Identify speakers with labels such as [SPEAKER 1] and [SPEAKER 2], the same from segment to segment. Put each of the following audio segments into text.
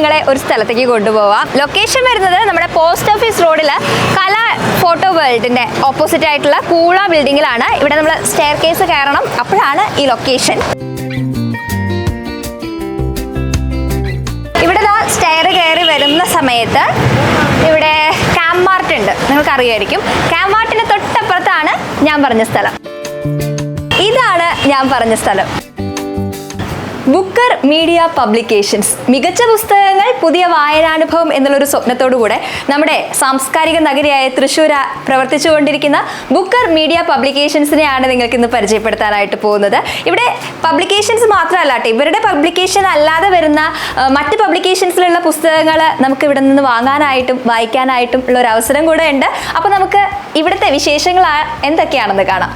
[SPEAKER 1] നിങ്ങളെ ഒരു സ്ഥലത്തേക്ക് കൊണ്ടുപോവാം. ലൊക്കേഷൻ വരുന്നത് നമ്മുടെ പോസ്റ്റ് ഓഫീസ് റോഡിൽ കല ഫോട്ടോ വേൾഡിന്റെ ഓപ്പോസിറ്റ് ആയിട്ടുള്ള കൂള ബിൽഡിങ്ങിലാണ് ഇവിടെ നമ്മൾ സ്റ്റെയർ കേസ് കയറണം. അപ്പോഴാണ് ഈ ലൊക്കേഷൻ ഇവിടെ സ്റ്റെയർ കയറി വരുന്ന സമയത്ത് ഇവിടെ ക്യാമ്പാർട്ട് ഉണ്ട്. നിങ്ങൾക്ക് അറിയായിരിക്കും ക്യാമ്പ് തൊട്ടപ്പുറത്താണ് ഞാൻ പറഞ്ഞ സ്ഥലം. ഇതാണ് ഞാൻ പറഞ്ഞ സ്ഥലം. Booker media publications. മികച്ച പുസ്തകങ്ങൾ പുതിയ വായനാനുഭവം എന്നുള്ളൊരു സ്വപ്നത്തോടുകൂടെ നമ്മുടെ സാംസ്കാരിക നഗരിയായ തൃശ്ശൂർ പ്രവർത്തിച്ചുകൊണ്ടിരിക്കുന്ന ബുക്കർ മീഡിയ പബ്ലിക്കേഷൻസിനെയാണ് നിങ്ങൾക്ക് ഇന്ന് പരിചയപ്പെടുത്താനായിട്ട് പോകുന്നത്. ഇവിടെ പബ്ലിക്കേഷൻസ് മാത്രമല്ല ഇവരുടെ പബ്ലിക്കേഷൻ അല്ലാതെ വരുന്ന മറ്റ് പബ്ലിക്കേഷൻസിലുള്ള പുസ്തകങ്ങൾ നമുക്ക് ഇവിടെ നിന്ന് വാങ്ങാനായിട്ടും വായിക്കാനായിട്ടും ഉള്ള ഒരു അവസരം കൂടെ ഉണ്ട് അപ്പോൾ നമുക്ക് ഇവിടുത്തെ വിശേഷങ്ങൾ എന്തൊക്കെയാണെന്ന് കാണാം.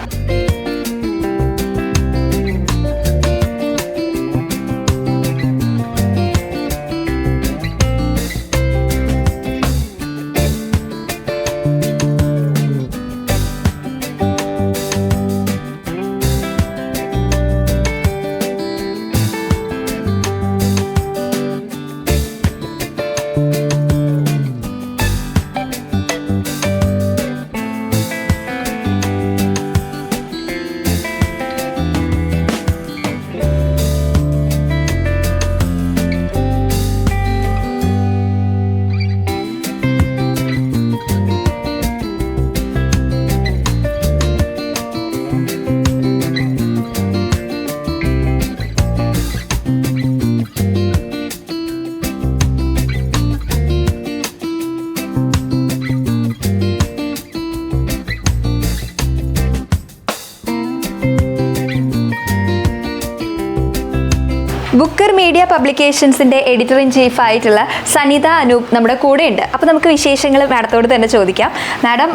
[SPEAKER 1] ബുക്കർ മീഡിയ പബ്ലിക്കേഷൻസിന്റെ എഡിറ്റർ ഇൻ ചീഫ് ആയിട്ടുള്ള സനിത അനൂപ് നമ്മുടെ കൂടെ ഉണ്ട് അപ്പോൾ നമുക്ക് വിശേഷങ്ങൾ മാഡത്തോട് തന്നെ ചോദിക്കാം. മാഡം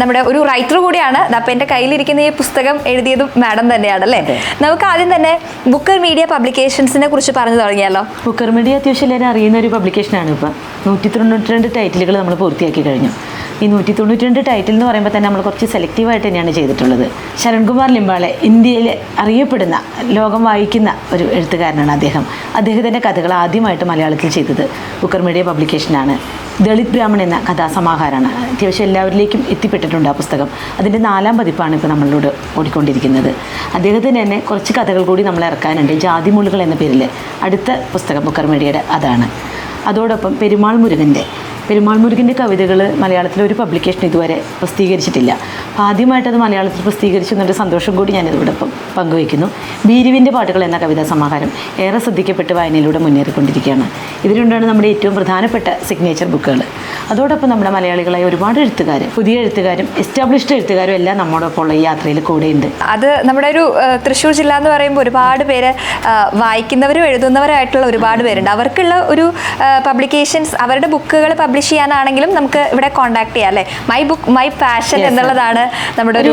[SPEAKER 1] നമ്മുടെ ഒരു റൈറ്റർ കൂടിയാണ്. അപ്പോൾ എന്റെ കയ്യിലിരിക്കുന്ന ഈ പുസ്തകം എഴുതിയതും മാഡം തന്നെയാണ് അല്ലേ? നമുക്ക് ആദ്യം തന്നെ ബുക്കർ മീഡിയ പബ്ലിക്കേഷൻസിനെ കുറിച്ച് പറഞ്ഞു തുടങ്ങിയാലോ?
[SPEAKER 2] ബുക്കർ മീഡിയ അത്യാവശ്യം എല്ലാവരും അറിയുന്ന ഒരു പബ്ലിക്കേഷനാണ് ഇപ്പം. നൂറ്റി തൊണ്ണൂറ്റി രണ്ട് ടൈറ്റിലുകൾ നമ്മൾ പൂർത്തിയാക്കി കഴിഞ്ഞു. ഈ നൂറ്റി തൊണ്ണൂറ്റി രണ്ട് ടൈറ്റിൽ എന്ന് പറയുമ്പോൾ തന്നെ നമ്മൾ കുറച്ച് സെലക്റ്റീവായിട്ട് തന്നെയാണ് ചെയ്തിട്ടുള്ളത്. ശരൺകുമാർ ലിംബാളെ ഇന്ത്യയിൽ അറിയപ്പെടുന്ന ലോകം വായിക്കുന്ന ഒരു എഴുത്തുകാരനാണ് അദ്ദേഹം. അദ്ദേഹത്തിന്റെ കഥകൾ ആദ്യമായിട്ട് മലയാളത്തിൽ ചെയ്തത് ബുക്കർ മീഡിയ പബ്ലിക്കേഷനാണ് ദളിത് ബ്രാഹ്മൺ എന്ന കഥാസമാഹാരമാണ്. അത്യാവശ്യം എല്ലാവരിലേക്കും എത്തിപ്പെട്ടിട്ടുണ്ട് ആ പുസ്തകം. അതിന്റെ നാലാം പതിപ്പാണ് ഇപ്പോൾ നമ്മളോട് ഓടിക്കൊണ്ടിരിക്കുന്നത്. അദ്ദേഹത്തിന് തന്നെ കുറച്ച് കഥകൾ കൂടി നമ്മൾ ഇറക്കാനുണ്ട്. ജാതിമൂളുകൾ എന്ന പേരിൽ അടുത്ത പുസ്തകം ബുക്കർ മീഡിയയുടെ അതാണ്. അതോടൊപ്പം പെരുമാൾ മുരുകന്റെ പെരുമാൾ മുരുകന്റെ കവിതകൾ മലയാളത്തിൽ ഒരു പബ്ലിക്കേഷൻ ഇതുവരെ പ്രസിദ്ധീകരിച്ചിട്ടില്ല. അപ്പോൾ ആദ്യമായിട്ട് അത് മലയാളത്തിൽ പ്രസിദ്ധീകരിച്ചു എന്നൊരു സന്തോഷം കൂടി ഞാൻ ഇതിവിടെ പങ്കുവയ്ക്കുന്നു. ബീരുവിന്റെ പാട്ടുകൾ എന്ന കവിതാ സമാഹാരം ഏറെ ശ്രദ്ധിക്കപ്പെട്ട് വായനയിലൂടെ മുന്നേറിക്കൊണ്ടിരിക്കുകയാണ്. ഇതിലുണ്ടാണ് നമ്മുടെ ഏറ്റവും പ്രധാനപ്പെട്ട സിഗ്നേച്ചർ ബുക്കുകൾ അതോടൊപ്പം നമ്മുടെ മലയാളികളായ ഒരുപാട് എഴുത്തുകാർ പുതിയ എഴുത്തുകാരും എസ്റ്റാബ്ലിഷ്ഡ് എഴുത്തുകാരും എല്ലാം നമ്മോടൊപ്പം ഉള്ള ഈ യാത്രയിൽ കൂടെയുണ്ട്.
[SPEAKER 1] അത് നമ്മുടെ ഒരു തൃശ്ശൂർ ജില്ല എന്ന് പറയുമ്പോൾ ഒരുപാട് പേര് വായിക്കുന്നവരും എഴുതുന്നവരായിട്ടുള്ള ഒരുപാട് പേരുണ്ട്. അവർക്കുള്ള ഒരു പബ്ലിക്കേഷൻസ് അവരുടെ ബുക്കുകൾ പബ്ലിഷ് ചെയ്യാനാണെങ്കിലും നമുക്ക് ഇവിടെ കോൺടാക്ട് ചെയ്യാം അല്ലേ? മൈ ബുക്ക് മൈ പാഷൻ എന്നുള്ളതാണ് നമ്മുടെ ഒരു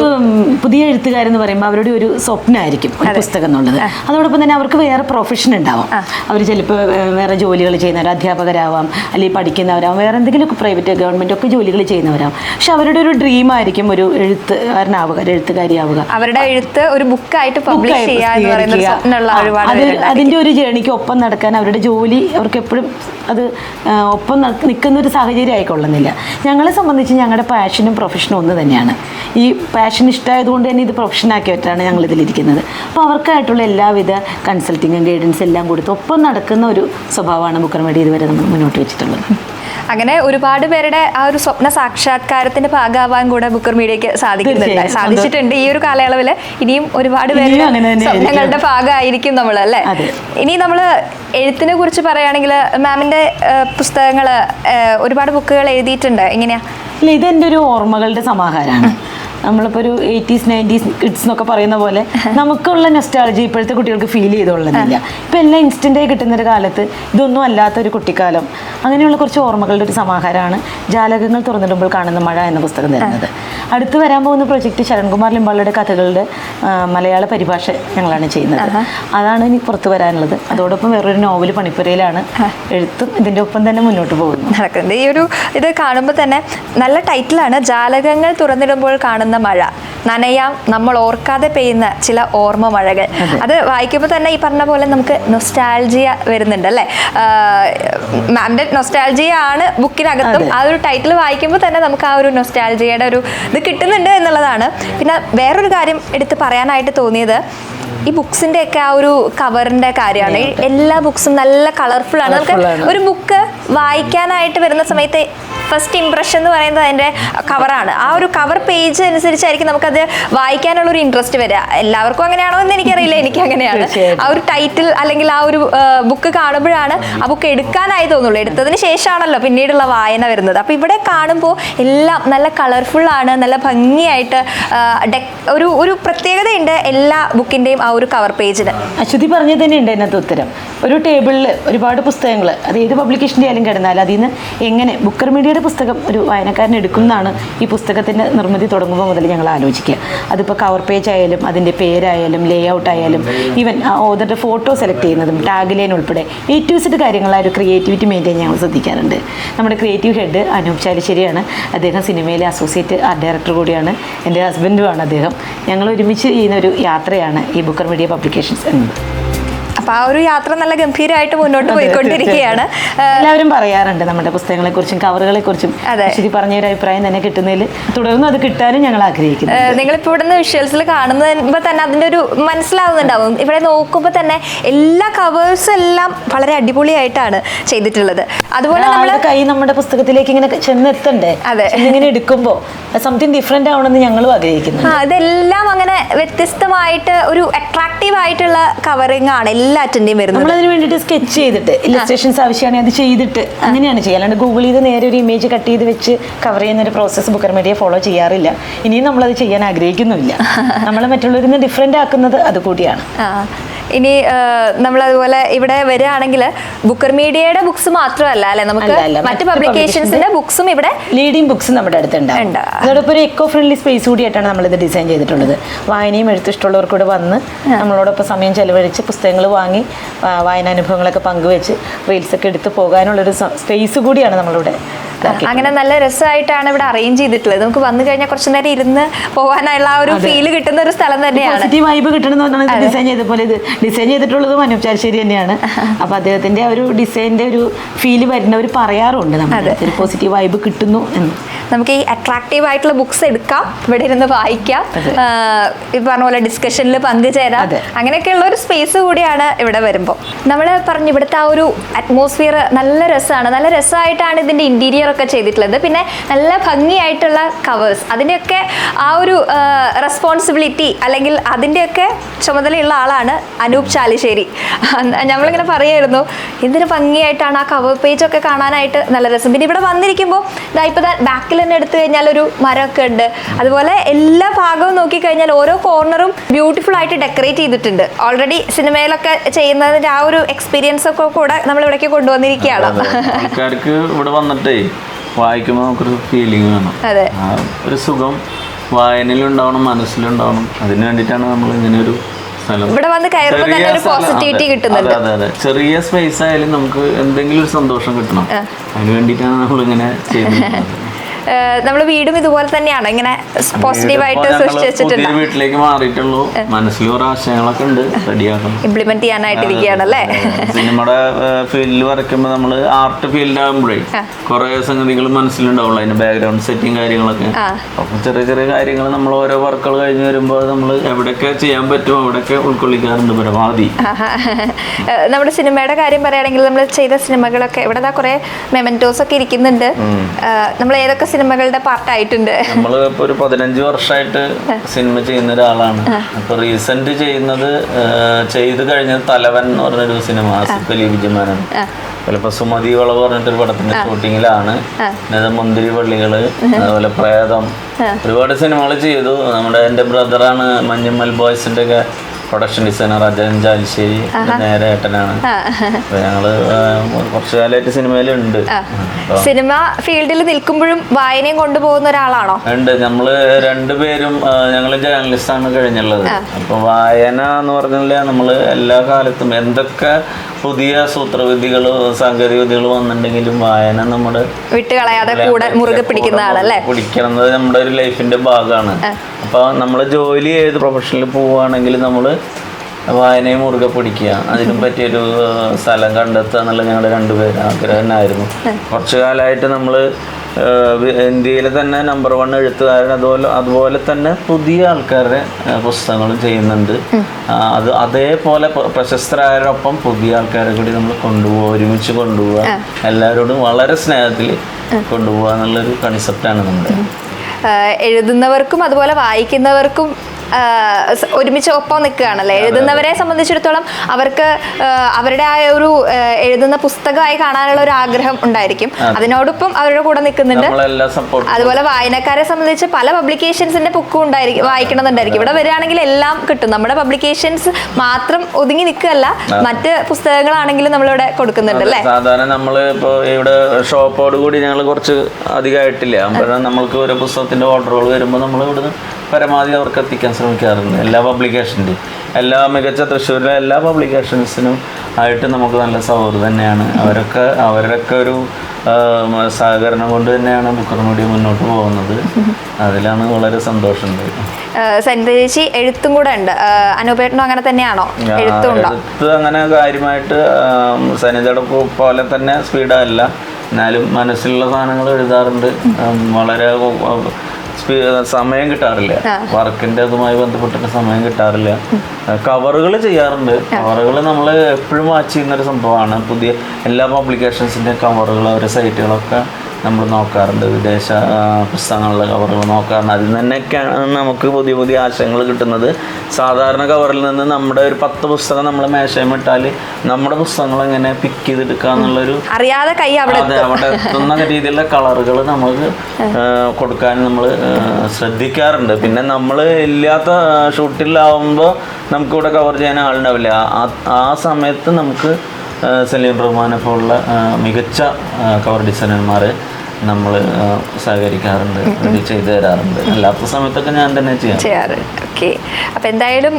[SPEAKER 2] പുതിയ എഴുത്തുകാരെന്ന് പറയുമ്പോൾ അവരുടെ ഒരു സ്വപ്നമായിരിക്കും പുസ്തകം എന്നുള്ളത്. അതോടൊപ്പം തന്നെ അവർക്ക് വേറെ പ്രൊഫഷൻ ഉണ്ടാവും. അവർ ചിലപ്പോൾ വേറെ ജോലികൾ ചെയ്യുന്നവർ അധ്യാപകരാവാം അല്ലെങ്കിൽ പഠിക്കുന്നവരാവാം വേറെ എന്തെങ്കിലുമൊക്കെ പ്രൈവറ്റ് ഗവൺമെന്റ് ഒക്കെ ജോലികൾ ചെയ്യുന്നവരാവും. പക്ഷെ അവരുടെ ഒരു ഡ്രീം ആയിരിക്കും ഒരു എഴുത്തുകാരനാവുക എഴുത്തുകാരിയാവുക.
[SPEAKER 1] അവരുടെ എഴുത്ത് ഒരു ബുക്കായിട്ട് പബ്ലിഷ് അതിന്റെ ഒരു
[SPEAKER 2] ജേണിക്ക് ഒപ്പം നടക്കാൻ അവരുടെ ജോലി അവർക്ക് എപ്പോഴും അത് ഒപ്പം നിൽക്കുന്ന ഒരു സാഹചര്യം ആയിക്കൊള്ളുന്നില്ല ഞങ്ങളെ സംബന്ധിച്ച് ഞങ്ങളുടെ പാഷനും പ്രൊഫഷനും ഒന്ന് തന്നെയാണ്. ഈ പാഷൻ ഇഷ്ടമായതുകൊണ്ട് തന്നെ ഇത് പ്രൊഫഷനാക്കിയിട്ടാണ് ഞങ്ങൾ ഇതിലിരിക്കുന്നത് അപ്പോൾ അവർക്കായിട്ടുള്ള എല്ലാവിധ കൺസൾട്ടിങ്ങും ഗൈഡൻസ് എല്ലാം കൊടുത്ത് ഒപ്പം നടക്കുന്ന ഒരു സ്വഭാവമാണ് ബുക്കർമേടി ഇതുവരെ നമ്മൾ മുന്നോട്ട് വെച്ചിട്ടുള്ളത്.
[SPEAKER 1] അങ്ങനെ ഒരുപാട് പേരുടെ ആ ഒരു സ്വപ്ന സാക്ഷാത്കാരത്തിന്റെ ഭാഗമാവാൻ കൂടെ ബുക്കർ മീഡിയക്ക് സാധിക്കുന്നുണ്ട്. സാധിച്ചിട്ടുണ്ട് ഈ ഒരു കാലയളവിൽ ഇനിയും ഒരുപാട് പേരുടെ സ്വപ്നങ്ങളുടെ ഭാഗമായിരിക്കും നമ്മൾ അല്ലേ? ഇനി നമ്മൾ എഴുത്തിനെ കുറിച്ച് പറയുകയാണെങ്കിൽ മാമിന്റെ പുസ്തകങ്ങൾ ഒരുപാട് ബുക്കുകൾ എഴുതിയിട്ടുണ്ട്. എങ്ങനെയാ?
[SPEAKER 2] ഇല്ല ഇതെന്റെ ഒരു ഓർമ്മകളുടെ സമാഹാരമാണ്. നമ്മളിപ്പോൾ ഒരു എയ്റ്റീസ് നയന്റീസ് കിഡ്സ് എന്നൊക്കെ പറയുന്ന പോലെ നമുക്കുള്ള നെസ്റ്റാളജി ഇപ്പോഴത്തെ കുട്ടികൾക്ക് ഫീൽ ചെയ്തോളുന്നില്ല ഇപ്പം എല്ലാം ഇൻസ്റ്റന്റായി കിട്ടുന്ന ഒരു കാലത്ത് ഇതൊന്നും അല്ലാത്ത ഒരു കുട്ടിക്കാലം. അങ്ങനെയുള്ള കുറച്ച് ഓർമ്മകളുടെ ഒരു സമാഹാരമാണ് ജാലകങ്ങൾ തുറന്നിടുമ്പോൾ കാണുന്ന മഴ എന്ന പുസ്തകം തരുന്നത്. അടുത്ത് വരാൻ പോകുന്ന പ്രൊജക്റ്റ് ശരൺകുമാർ ലിംബാളുടെ കഥകളുടെ മലയാള പരിഭാഷ ഞങ്ങളാണ് ചെയ്യുന്നത്. അതാണ് ഇനി പുറത്ത് വരാനുള്ളത്. അതോടൊപ്പം വേറൊരു നോവൽ പണിപ്പുരയിലാണ് എഴുത്തും ഇതിന്റെ ഒപ്പം തന്നെ മുന്നോട്ട് പോകുന്നു
[SPEAKER 1] നടക്കുന്നത്. ഈ ഒരു ഇത് കാണുമ്പോൾ തന്നെ നല്ല ടൈറ്റിലാണ് ജാലകങ്ങൾ തുറന്നിടുമ്പോൾ കാണുന്ന മഴ. നനയാം നമ്മൾ ഓർക്കാതെ പെയ്യുന്ന ചില ഓർമ്മ മഴകൾ. അത്. വായിക്കുമ്പോൾ തന്നെ ഈ പറഞ്ഞ പോലെ നമുക്ക് നൊസ്റ്റാൾജിയ വരുന്നുണ്ട് അല്ലേ? മാമിന്റെ നൊസ്റ്റാൾജിയ ആണ് ബുക്കിനകത്തും. ആ ഒരു ടൈറ്റിൽ വായിക്കുമ്പോൾ തന്നെ നമുക്ക് ആ ഒരു നൊസ്റ്റാൾജിയയുടെ ഒരു ഇത് കിട്ടുന്നുണ്ട് എന്നുള്ളതാണ്. പിന്നെ വേറൊരു കാര്യം എടുത്ത് പറയാനായിട്ട് തോന്നിയത് ഈ ബുക്സിന്റെ ഒക്കെ ആ ഒരു കവറിന്റെ കാര്യമാണ്. എല്ലാ ബുക്സും നല്ല കളർഫുൾ ആണ് നമുക്ക്. ഒരു ബുക്ക് വായിക്കാനായിട്ട് വരുന്ന സമയത്ത് ഫസ്റ്റ് ഇംപ്രഷൻ എന്ന് പറയുന്നത് അതിന്റെ കവറാണ് ആ ഒരു കവർ പേജ് അനുസരിച്ചായിരിക്കും നമുക്കത് വായിക്കാനുള്ള ഒരു ഇൻട്രസ്റ്റ് വരിക. എല്ലാവർക്കും അങ്ങനെയാണോ എന്ന് എനിക്കറിയില്ല. എനിക്ക് അങ്ങനെയാണ്. ആ ഒരു ടൈറ്റിൽ അല്ലെങ്കിൽ ആ ഒരു ബുക്ക് കാണുമ്പോഴാണ് ആ ബുക്ക് എടുക്കാനായി തോന്നുള്ളൂ. എടുത്തതിന് ശേഷമാണല്ലോ പിന്നീടുള്ള വായന വരുന്നത്. അപ്പോൾ ഇവിടെ കാണുമ്പോൾ എല്ലാം നല്ല കളർഫുൾ ആണ് നല്ല ഭംഗിയായിട്ട് ഡെക്- ഒരു ഒരു പ്രത്യേകതയുണ്ട് എല്ലാ ബുക്കിന്റെയും ആ ഒരു കവർ പേജിന്
[SPEAKER 2] അശ്വതി പറഞ്ഞത് തന്നെയുണ്ട് അതിനകത്ത് ഉത്തരം. ഒരു ടേബിളിൽ ഒരുപാട് പുസ്തകങ്ങൾ അത് ഏത് പബ്ലിക്കേഷന്റെ ആയാലും കിടന്നാൽ അതിൽ നിന്ന് എങ്ങനെ ബുക്കർ മീഡിയയുടെ പുസ്തകം ഒരു വായനക്കാരൻ എടുക്കുന്നതാണ് ഈ പുസ്തകത്തിന്റെ നിർമ്മിതി തുടങ്ങുമ്പോൾ മുതൽ ഞങ്ങൾ ആലോചിക്കുക. അതിപ്പോൾ കവർ പേജ് ആയാലും അതിന്റെ പേരായാലും ലേ ഔട്ട് ആയാലും ഈവൻ ഓതറുടെ ഫോട്ടോ സെലക്ട് ചെയ്യുന്നതും ടാഗ് ലൈൻ ഉൾപ്പെടെ ടു സെറ്റ് കാര്യങ്ങളായ ഒരു ക്രിയേറ്റിവിറ്റി മെയിന്റെയിൻ ഞങ്ങൾ ശ്രദ്ധിക്കാറുണ്ട്. നമ്മുടെ ക്രിയേറ്റീവ് ഹെഡ് അനൂപ് ചാലിശ്ശേരിയാണ്. അദ്ദേഹം സിനിമയിലെ അസോസിയേറ്റ് ആർട്ട് ഡയറക്ടർ കൂടിയാണ്. എന്റെ ഹസ്ബൻഡുമാണ് അദ്ദേഹം. ഞങ്ങൾ ഒരുമിച്ച് ചെയ്യുന്ന ഒരു യാത്രയാണ് ഈ ബുക്കർ മീഡിയ പബ്ലിക്കേഷൻസ് എന്നത്
[SPEAKER 1] അപ്പോൾ ആ ഒരു യാത്ര നല്ല ഗംഭീരമായിട്ട് മുന്നോട്ട് പോയിക്കൊണ്ടിരിക്കുകയാണ്.
[SPEAKER 2] എല്ലാവരും പറയാറുണ്ട് നമ്മുടെ പുസ്തകങ്ങളെ കുറിച്ചും കവറുകളെ കുറിച്ചും
[SPEAKER 1] അതെ.
[SPEAKER 2] ശരി പറഞ്ഞ ഒരു അഭിപ്രായം തന്നെ കിട്ടുന്നതിൽ തുടർന്നും അത് കിട്ടാനും ഞങ്ങൾ ആഗ്രഹിക്കുന്നു.
[SPEAKER 1] നിങ്ങൾ നിങ്ങളിപ്പോൾ ഇവിടുന്ന് വിഷ്വൽസിൽ കാണുമ്പോൾ തന്നെ അതിന്റെ ഒരു മനസ്സിലാവുന്നുണ്ടാവും. ഇവിടെ നോക്കുമ്പോൾ തന്നെ എല്ലാ കവേഴ്സും എല്ലാം വളരെ അടിപൊളിയായിട്ടാണ് ചെയ്തിട്ടുള്ളത്. അതുപോലെ
[SPEAKER 2] നമ്മുടെ കൈ നമ്മുടെ പുസ്തകത്തിലേക്ക് ഇങ്ങനെ ചെന്നെത്തണ്ടേ?
[SPEAKER 1] അതെ.
[SPEAKER 2] ഇങ്ങനെ എടുക്കുമ്പോൾ സംതിങ് ഡിഫറെന്റ് ആവണമെന്ന് ഞങ്ങളും ആഗ്രഹിക്കുന്നു
[SPEAKER 1] ഇതെല്ലാം അങ്ങനെ വ്യത്യസ്തമായിട്ട് ഒരു അട്രാക്റ്റീവ് ആയിട്ടുള്ള കവറിംഗ് ആണ്. എല്ലാറ്റിന്റെയും വരുന്നത്.
[SPEAKER 2] നമ്മൾ അതിന് വേണ്ടിയിട്ട് സ്കെച്ച് ചെയ്തിട്ട് ഇല്ലസ്ട്രേഷൻസ് ആവശ്യമാണെങ്കിൽ അത് ചെയ്തിട്ട് അങ്ങനെയാണ് ചെയ്യുക. അല്ലാണ്ട് ഗൂഗിൾ ചെയ്ത് നേരെ ഒരു ഇമേജ് കട്ട് ചെയ്ത് വെച്ച് കവർ ചെയ്യുന്ന ഒരു പ്രോസസ്സ് ബുക്കർ മീഡിയ ഫോളോ ചെയ്യാറില്ല. ഇനിയും നമ്മളത് ചെയ്യാൻ ആഗ്രഹിക്കുന്നുമില്ല. നമ്മൾ മറ്റുള്ളവരിൽ നിന്ന് ഡിഫറെന്റ് ആക്കുന്നത് അതുകൂടിയാണ്
[SPEAKER 1] ഇനി നമ്മൾ അതുപോലെ ഇവിടെ വരികയാണെങ്കിൽ ബുക്കർ മീഡിയയുടെ ബുക്സ് മാത്രമല്ല അല്ലെ? നമുക്ക്. മറ്റ് പബ്ലിക്കേഷൻസിന്റെ ബുക്സും ഇവിടെ
[SPEAKER 2] ലീഡിംഗ് ബുക്സ് നമ്മുടെ
[SPEAKER 1] അടുത്തുണ്ട്.
[SPEAKER 2] അതോടൊപ്പം ഒരു എക്കോ ഫ്രണ്ട്ലി സ്പേസ് കൂടിയായിട്ടാണ് നമ്മളിത് ഡിസൈൻ ചെയ്തിട്ടുള്ളത്. വായനയും എഴുത്തിഷ്ടമുള്ളവർക്കൂടെ വന്ന് നമ്മളോടൊപ്പം സമയം ചെലവഴിച്ച് പുസ്തകങ്ങൾ വാങ്ങി വായന വായനാനുഭവങ്ങളൊക്കെ പങ്കുവെച്ച് റീൽസൊക്കെ എടുത്ത് പോകാനുള്ളൊരു സ്പേസ് കൂടിയാണ് നമ്മളിവിടെ.
[SPEAKER 1] അങ്ങനെ നല്ല രസമായിട്ടാണ് ഇവിടെ അറേഞ്ച് ചെയ്തിട്ടുള്ളത്. നമുക്ക് വന്നു കഴിഞ്ഞാൽ കുറച്ചു നേരം ഇരുന്ന് പോകാനുള്ള ആ ഒരു ഫീൽ കിട്ടുന്ന ഒരു സ്ഥലം തന്നെയാണ്.
[SPEAKER 2] പോസിറ്റീവ് വൈബ് കിട്ടണമെന്നാണ് ഇത് ഡിസൈൻ ചെയ്ത പോലെ ഇത് ഡിസൈൻ ചെയ്തിട്ടുള്ളതും അനൂപ് തന്നെയാണ്. അപ്പൊ അദ്ദേഹത്തിന്റെ ഒരു ഡിസൈനിന്റെ ഒരു ഫീൽ വരുന്നവർ പറയാറുണ്ട് ഒരു പോസിറ്റീവ് വൈബ് കിട്ടുന്നു എന്ന്.
[SPEAKER 1] നമുക്ക് ഈ അട്രാക്റ്റീവ് ആയിട്ടുള്ള ബുക്സ് എടുക്കാം. ഇവിടെ ഇരുന്ന് വായിക്കാം. ഈ പറഞ്ഞ പോലെ ഡിസ്കഷനിൽ പങ്കുചേരാം. അങ്ങനെയൊക്കെയുള്ള ഒരു സ്പേസ് കൂടിയാണ് ഇവിടെ വരുമ്പോൾ നമ്മൾ പറഞ്ഞു ഇവിടുത്തെ ആ ഒരു അറ്റ്മോസ്ഫിയർ നല്ല രസമാണ്. നല്ല രസമായിട്ടാണ് ഇതിന്റെ ഇന്റീരിയർ ഒക്കെ ചെയ്തിട്ടുള്ളത്. പിന്നെ നല്ല ഭംഗിയായിട്ടുള്ള കവേഴ്സ് അതിന്റെയൊക്കെ ആ ഒരു റെസ്പോൺസിബിലിറ്റി അല്ലെങ്കിൽ അതിന്റെയൊക്കെ ചുമതലയുള്ള ആളാണ് അനൂപ് ചാലിശ്ശേരി. നമ്മളിങ്ങനെ പറയായിരുന്നു എന്തിനു ഭംഗിയായിട്ടാണ് ആ കവർ പേജ് ഒക്കെ കാണാനായിട്ട് നല്ല രസം. പിന്നെ ഇവിടെ വന്നിരിക്കുമ്പോൾ ഇതാ ഇപ്പോൾ ബാക്കിൽ തന്നെ എടുത്തു കഴിഞ്ഞാൽ ഒരു മരമൊക്കെ ഉണ്ട്. അതുപോലെ എല്ലാ ഭാഗവും നോക്കിക്കഴിഞ്ഞാൽ ഓരോ കോർണറും ബ്യൂട്ടിഫുൾ ആയിട്ട് ഡെക്കറേറ്റ് ചെയ്തിട്ടുണ്ട്. ഓൾറെഡി സിനിമയിലൊക്കെ ചെയ്യുന്നതിന്റെ ആ ഒരു എക്സ്പീരിയൻസ് ഒക്കെ കൂടെ നമ്മൾ ഇവിടേക്ക് കൊണ്ടുവന്നിരിക്കുകയാണ്
[SPEAKER 3] ആൾക്കാർക്ക് ഇവിടെ വന്നിട്ടേ വായിക്കുമ്പോൾ നമുക്കൊരു ഫീലിംഗ് വേണം. ആ ഒരു സുഖം വായനയിലുണ്ടാവണം മനസ്സിലുണ്ടാവണം. അതിന് വേണ്ടിയിട്ടാണ് നമ്മൾ ഇങ്ങനെ ഒരു സ്ഥലം
[SPEAKER 1] ഇവിടെ വന്ന് കയറുമ്പോൾ തന്നെ ഒരു പോസിറ്റിവിറ്റി കിട്ടുന്നുണ്ട്
[SPEAKER 3] അതെ അതെ അതെ. ചെറിയ സ്പേസ് ആയാലും നമുക്ക് എന്തെങ്കിലും ഒരു സന്തോഷം കിട്ടണം. അതിന് വേണ്ടിയിട്ടാണ് നമ്മൾ ഇങ്ങനെ ചെയ്യുന്നത്.
[SPEAKER 1] നമ്മൾ വീടും ഇതുപോലെ തന്നെയാണ്. ഇങ്ങനെ പോസിറ്റീവായിട്ട്
[SPEAKER 3] സൃഷ്ടിച്ചിട്ടുണ്ട്. വീട്ടിലേക്ക് മാറിയിട്ടുള്ളൂ. മനസ്സിൽ കുറെ ആശയങ്ങളൊക്കെ ഉണ്ട്. റെഡിയാക്കണം.
[SPEAKER 1] ഇംപ്ലിമെന്റ് ചെയ്യാനായിട്ട് ഇരിക്കുകയാണല്ലേ
[SPEAKER 3] സിനിമയുടെ ഫീൽഡിൽ വരയ്ക്കുമ്പോൾ നമ്മൾ ആർട്ട് ഫീൽഡ് ആകുമ്പോഴേ കുറെ സംഗതികൾ മനസ്സിലുണ്ടാവുള്ളൂ. അതിന്റെ ബാക്ക്ഗ്രൗണ്ട് സെറ്റിങ് കാര്യങ്ങളൊക്കെ. അപ്പൊ ചെറിയ ചെറിയ കാര്യങ്ങൾ നമ്മൾ ഓരോ വർക്കുകൾ കഴിഞ്ഞ് വരുമ്പോൾ നമ്മൾ എവിടെയൊക്കെ ചെയ്യാൻ പറ്റുമോ അവിടെയൊക്കെ ഉൾക്കൊള്ളിക്കാറുണ്ട് പരമാവധി.
[SPEAKER 1] നമ്മുടെ സിനിമയുടെ കാര്യം പറയുകയാണെങ്കിൽ നമ്മൾ ചെയ്ത സിനിമകളൊക്കെ ഇവിടെ കുറെ മെമന്റോസ് ഒക്കെ ഇരിക്കുന്നുണ്ട്. നമ്മൾ ഏതൊക്കെ സിനിമകളുടെ പാർട്ടായിട്ടുണ്ട്.
[SPEAKER 3] നമ്മൾ ഇപ്പൊ ഒരു പതിനഞ്ച് വർഷമായിട്ട് സിനിമ ചെയ്യുന്ന ഒരാളാണ്. അപ്പൊ റീസെന്റ് ചെയ്യുന്നത് ചെയ്തു കഴിഞ്ഞത് തലവൻ എന്ന് പറഞ്ഞൊരു സിനിമ ആസിഫ് അലി വിജയമാനൻ ചിലപ്പോ സുമതി വളവ് പറഞ്ഞിട്ടൊരു പടത്തിന്റെ ഷൂട്ടിങ്ങിലാണ്. പിന്നെ മുന്തിരി പള്ളികൾ അതുപോലെ പ്രേതം. ഒരുപാട് സിനിമകൾ ചെയ്തു. നമ്മുടെ എന്റെ ബ്രദറാണ് മഞ്ഞമ്മൽ ബോയ്സിന്റെ ഒക്കെ പ്രൊഡക്ഷൻ ഡിസൈനർ അജയൻ ചാലിശ്ശേരി നേരെ ഏട്ടനാണ്. ഞങ്ങൾ കുറച്ചു കാലമായിട്ട് സിനിമയിലുണ്ട്
[SPEAKER 1] സിനിമ ഫീൽഡിൽ നിൽക്കുമ്പോഴും വായനയും കൊണ്ടുപോകുന്ന ഒരാളാണോ?
[SPEAKER 3] ഉണ്ട്. നമ്മൾ രണ്ടുപേരും ഞങ്ങൾ ഞങ്ങൾ ജേർണലിസ്റ്റ് ആണ് കഴിഞ്ഞുള്ളത് അപ്പൊ വായന എന്ന് പറഞ്ഞാൽ നമ്മൾ എല്ലാ കാലത്തും എന്തൊക്കെ പുതിയ സൂത്രവിദ്യകളോ സാങ്കേതിക വിദ്യകളോ വന്നിട്ടുണ്ടെങ്കിലും വായന നമ്മുടെ
[SPEAKER 1] വിട്ടുകളയാതെ കൂടെ മുറുകെ പിടിക്കുന്ന ആളല്ലേ?
[SPEAKER 3] പിടിക്കുന്നത് നമ്മുടെ ഒരു ലൈഫിന്റെ ഭാഗമാണ്. അപ്പൊ നമ്മൾ ജോലി ഏത് പ്രൊഫഷനിൽ പോവുകയാണെങ്കിൽ നമ്മൾ വായനയെ മുറുകെ പിടിക്കുക. അതിനും പറ്റിയൊരു സ്ഥലം കണ്ടെത്തുക എന്നുള്ള ഞങ്ങളുടെ രണ്ടുപേരും ആഗ്രഹം തന്നെയായിരുന്നു. കുറച്ചു കാലമായിട്ട് നമ്മൾ ഇന്ത്യയിലെ തന്നെ നമ്പർ വൺ എഴുത്തുകാരൻ അതുപോലെ അതുപോലെ തന്നെ പുതിയ ആൾക്കാരുടെ പുസ്തകങ്ങളും ചെയ്യുന്നുണ്ട്. അത് അതേപോലെ പ്ര- പ്രശസ്തരായവരൊപ്പം പുതിയ ആൾക്കാരെ കൂടി നമ്മൾ കൊണ്ടുപോകുക ഒരുമിച്ച് കൊണ്ടുപോവുക എല്ലാവരോടും വളരെ സ്നേഹത്തിൽ കൊണ്ടുപോകുക എന്നുള്ളൊരു കൺസെപ്റ്റാണ് നമ്മുടെ.
[SPEAKER 1] എഴുതുന്നവർക്കും അതുപോലെ വായിക്കുന്നവർക്കും ഒരുമിച്ച് ഒപ്പം നിൽക്കുകയാണല്ലേ? എഴുതുന്നവരെ സംബന്ധിച്ചിടത്തോളം അവർക്ക് അവരുടെ ആ ഒരു എഴുതുന്ന പുസ്തകമായി കാണാനുള്ള ഒരു ആഗ്രഹം ഉണ്ടായിരിക്കും. അതിനോടൊപ്പം അവരുടെ കൂടെ നിൽക്കുന്നുണ്ട്. അതുപോലെ വായനക്കാരെ സംബന്ധിച്ച് പല പബ്ലിക്കേഷൻസിന്റെ ബുക്കും ഉണ്ടായിരിക്കും വായിക്കണമെന്നുണ്ടായിരിക്കും. ഇവിടെ വരികയാണെങ്കിൽ എല്ലാം കിട്ടും. നമ്മുടെ പബ്ലിക്കേഷൻസ് മാത്രം ഒതുങ്ങി നിൽക്കുകയല്ല. മറ്റ് പുസ്തകങ്ങളാണെങ്കിലും നമ്മളിവിടെ കൊടുക്കുന്നുണ്ട് അല്ലേ?
[SPEAKER 3] സാധാരണ നമ്മൾ ഇപ്പോൾ ഇവിടെ ഷോപ്പോട് കൂടി ഞങ്ങൾ കുറച്ച് അധികമായിട്ടില്ല? നമ്മൾക്ക് ഓരോ പുസ്തകത്തിന്റെ ഓർഡറുകൾ വരുമ്പോൾ നമ്മൾ ഇവിടുന്ന് പരമാവധി അവർക്ക് എത്തിക്കാൻ ശ്രമിക്കാറുണ്ട്. എല്ലാ പബ്ലിക്കേഷന്റെയും എല്ലാ മികച്ച തൃശ്ശൂരിലെ എല്ലാ പബ്ലിക്കേഷൻസിനും ആയിട്ട് നമുക്ക് നല്ല സൗഹൃദം തന്നെയാണ്. അവരൊക്കെ അവരുടെയൊക്കെ ഒരു സഹകരണം കൊണ്ട് തന്നെയാണ് ബുക്കർ മീഡിയ മുന്നോട്ട് പോകുന്നത്. അതിലാണ് വളരെ സന്തോഷമുണ്ട്.
[SPEAKER 1] ചേച്ചി എഴുത്തും കൂടെ ഉണ്ട്. അനുപേട്ടനും അങ്ങനെ തന്നെയാണോ? എഴുത്തും
[SPEAKER 3] അങ്ങനെ കാര്യമായിട്ട് സനിതയുടെ പോലെ തന്നെ സ്പീഡല്ല എന്നാലും മനസ്സിലുള്ള സാധനങ്ങൾ എഴുതാറുണ്ട്. വളരെ സമയം കിട്ടാറില്ല. വർക്കിന്റെ അതുമായി ബന്ധപ്പെട്ടിട്ട് സമയം കിട്ടാറില്ല. കവറുകൾ ചെയ്യാറുണ്ട്. കവറുകൾ നമ്മൾ എപ്പോഴും വാച്ച് ചെയ്യുന്ന ഒരു സംഭവമാണ്. പുതിയ എല്ലാ പബ്ലിക്കേഷൻസിന്റെ കവറുകൾ അവരുടെ സൈറ്റുകളൊക്കെ നമ്മൾ നോക്കാറുണ്ട്. വിദേശ പുസ്തകങ്ങളിലെ പുസ്തകങ്ങളുടെ കവറുകൾ നോക്കാറുണ്ട്. അതിൽ നിന്നൊക്കെയാണ് നമുക്ക് പുതിയ പുതിയ ആശയങ്ങൾ കിട്ടുന്നത്. സാധാരണ കവറിൽ നിന്ന് നമ്മുടെ ഒരു പത്ത് പുസ്തകം നമ്മൾ മേശയും ഇട്ടാൽ നമ്മുടെ പുസ്തകങ്ങൾ എങ്ങനെ പിക്ക് ചെയ്തെടുക്കുക എന്നുള്ളൊരു
[SPEAKER 1] അറിയാതെ കൈ അവിടെ
[SPEAKER 3] അതെ അവിടെ എത്തുന്ന രീതിയിലുള്ള കളറുകൾ നമുക്ക് കൊടുക്കാൻ നമ്മൾ ശ്രദ്ധിക്കാറുണ്ട്. പിന്നെ നമ്മൾ ഇല്ലാത്ത ഷൂട്ടിലാവുമ്പോൾ നമുക്കിവിടെ കവർ ചെയ്യാൻ ആളുണ്ടാവില്ല. ആ- സമയത്ത് നമുക്ക് സലീം റഹ്മാനെ പോലുള്ള മികച്ച കവർ ഡിസൈനർമാർ നമ്മൾ സഹകരിക്കാറുണ്ട് ഇത് ചെയ്തു തരാറുണ്ട്. അല്ലാത്ത സമയത്തൊക്കെ ഞാൻ തന്നെ ചെയ്യാം
[SPEAKER 1] ചെയ്യാറുണ്ട് ഓക്കെ അപ്പം എന്തായാലും